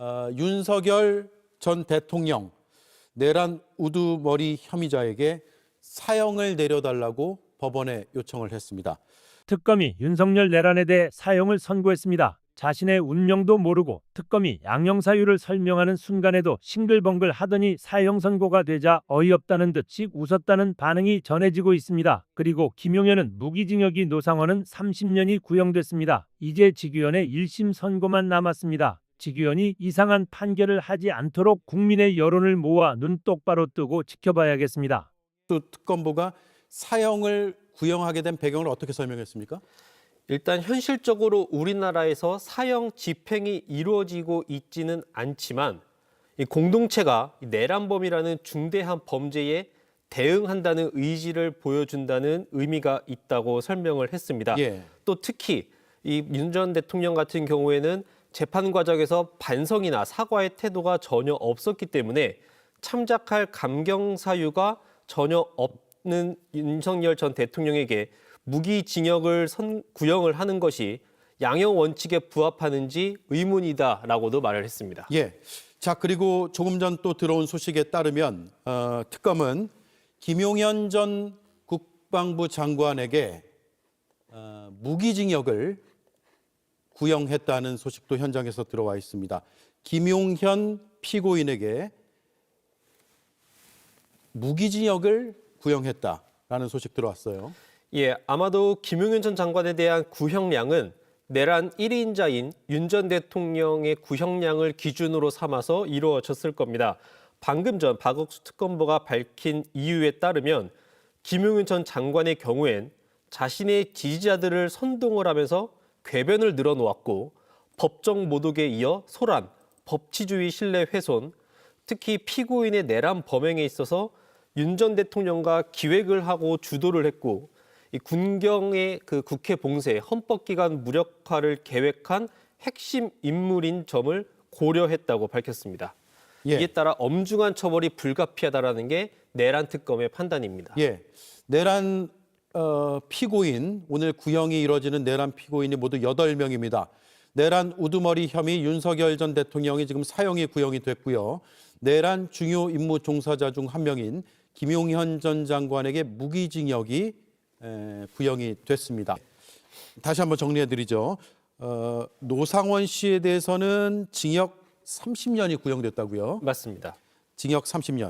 어, 윤석열 전 대통령 내란 우두머리 혐의자에게 사형을 내려달라고 법원에 요청을 했습니다. 특검이 윤석열 내란에 대해 사형을 선고했습니다. 자신의 운명도 모르고 특검이 양형 사유를 설명하는 순간에도 싱글벙글 하더니 사형 선고가 되자 어이없다는 듯이 웃었다는 반응이 전해지고 있습니다. 그리고 김용현은 무기징역이 노상원은 30년이 구형됐습니다. 이제 지규현의 1심 선고만 남았습니다. 지규현이 이상한 판결을 하지 않도록 국민의 여론을 모아 눈 똑바로 뜨고 지켜봐야겠습니다. 또 특검부가 사형을 구형하게 된 배경을 어떻게 설명했습니까? 일단 현실적으로 우리나라에서 사형 집행이 이루어지고 있지는 않지만 이 공동체가 이 내란범이라는 중대한 범죄에 대응한다는 의지를 보여준다는 의미가 있다고 설명을 했습니다. 예. 또 특히 이 윤 전 대통령 같은 경우에는 재판 과정에서 반성이나 사과의 태도가 전혀 없었기 때문에 참작할 감경 사유가 전혀 없는 윤석열 전 대통령에게 무기징역을 선, 구형을 하는 것이 양형 원칙에 부합하는지 의문이다라고도 말을 했습니다. 예. 자 그리고 조금 전 또 들어온 소식에 따르면 어, 특검은 김용현 전 국방부 장관에게 어, 무기징역을 구형했다는 소식도 현장에서 들어와 있습니다. 김용현 피고인에게 무기징역을 구형했다라는 소식 들어왔어요. 예, 아마도 김용현 전 장관에 대한 구형량은 내란 1인자인 윤 전 대통령의 구형량을 기준으로 삼아서 이루어졌을 겁니다. 방금 전 박옥수 특검보가 밝힌 이유에 따르면 김용현 전 장관의 경우엔 자신의 지지자들을 선동을 하면서 궤변을 늘어놓았고 법정 모독에 이어 소란, 법치주의 신뢰 훼손, 특히 피고인의 내란 범행에 있어서 윤 전 대통령과 기획을 하고 주도를 했고 이 군경의 그 국회 봉쇄, 헌법기관 무력화를 계획한 핵심 인물인 점을 고려했다고 밝혔습니다. 예. 이에 따라 엄중한 처벌이 불가피하다라는 게 내란 특검의 판단입니다. 예, 내란 어, 피고인 오늘 구형이 이뤄지는 내란 피고인이 모두 8명입니다. 내란 우두머리 혐의 윤석열 전 대통령이 지금 사형이 구형이 됐고요. 내란 중요 임무 종사자 중 한 명인 김용현 전 장관에게 무기징역이 에, 구형이 됐습니다. 다시 한번 정리해 드리죠. 어, 노상원 씨에 대해서는 징역 30년이 구형됐다고요. 맞습니다. 징역 30년.